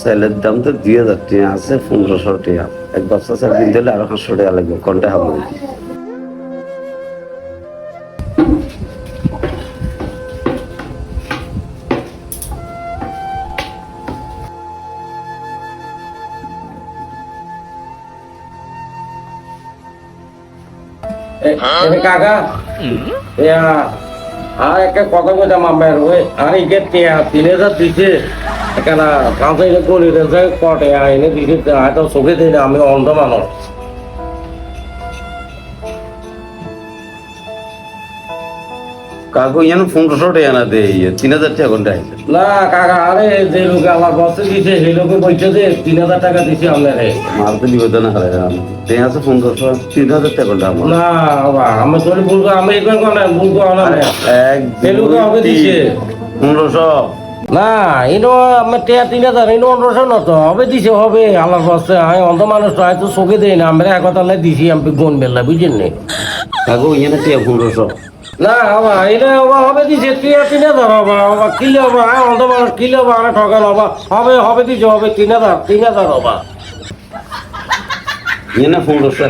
সেলের দাম তো দুই হাজার টাকা আছে, পনেরোশো টাকা। এক বস্তা সেল কিনতে হলে আরও পাঁচশো টাকা লাগবে, কোনটা হবে? কাকা। ইয়া আর একটা কথা বলতাম আমার ওই আর তিন হাজার দিছে কটে এনে দিছে হয়তো চোখে দিই আমি অন্ধ মানুষ। কাকু ইয়ান পনেরোশো টাকা না দেয় তিন হাজার টাকা আছে না কাকা আরে যে লোকে আমার বসে দিছে সেই লোকে বলছে যে তিন হাজার টাকা দিছে আপনার। মাল তো নিবেদন হয় টাকা আছে পনেরোশো তিন হাজার টাকা কোনটা আমার। না বাবা আমি তোর বলব আমি কোন বলব না এক লোকে হবে দিছে। পনেরোশো। না ইনো আমার টিয়া তিন হাজার ইনো অন্যশো নত হবে দিছে হবে। আল্লাহর বসে আমি অন্ধ মানুষ তো হয়তো চোখে দেই না। আমরা একথা দিছি আমি গুণ বেলা বুঝছেন নি কাকু ইয়ানে টাকা পনেরোশো। না বাবা এটা বাবা হবে দিছে টিয়া তিন হাজার হবা বাবা কিলে হবা আমি অন্ধ মানুষ কিলে হবা আমি ঠকান হবা হবে হবে দিছে হবে তিন হাজার তিন হাজার হবা। ইয়ানে পনেরোশো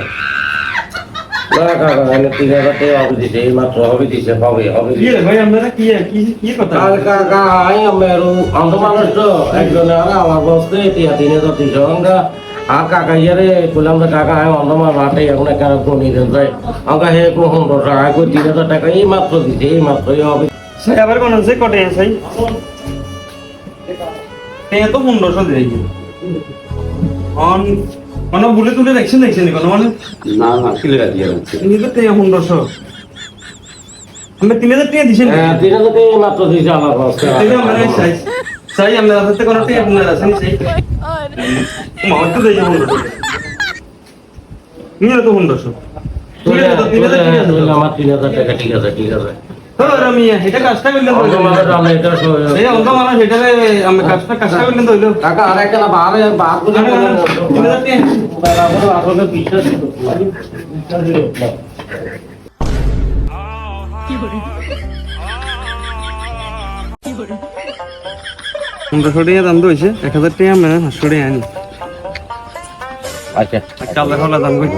না কাকা এনে তিন হাজার টাকা হবে দিছে এই মাত্র হবে দিছে হবে হবে কি দিছে রে ভাই আপনারা কি কি কি কথা? আর কাকা আমি মেরু অন্ধ মানুষ তো একজন আর আমার বসতে তিন হাজার দিছে আমরা। আর কাকা ইয়ারে বললাম যে কাকা আমি মানুষ হাটে এখন একটা গণি দেন যাই আমাকে হে করছে আয় কই তিন হাজার টাকা এই মাত্র দিছে এই মাত্র এই হবে সাই আবার কোন আছে কটে সাই তে তো পনেরোশো দিয়ে অন মানে বলে তুলে দেখছেন দেখছেন কোনো মানে না না কিলে রাখি আছে নিজে তে পনেরোশো আমরা তিন হাজার টাকা দিছেন হ্যাঁ তিন হাজার টাকা এই মাত্র দিছে আমার বসতে মানে আমরা হাতে কোনো টাকা আপনার আছে নি সাই। মার তো দেই পনেরোশো নিয়ে তো পনেরোশো ঠিক আছে তো তিন হাজার টাকা আছে তো। আমার তিন হাজার। টাকা ঠিক আছে ঠিক আছে পনেরোশো টাকা দাম তো হয়েছে এক হাজার টাকা মানে পাঁচশো টাকা আনি। আচ্ছা। আচ্ছা আল্লাহ দাম কই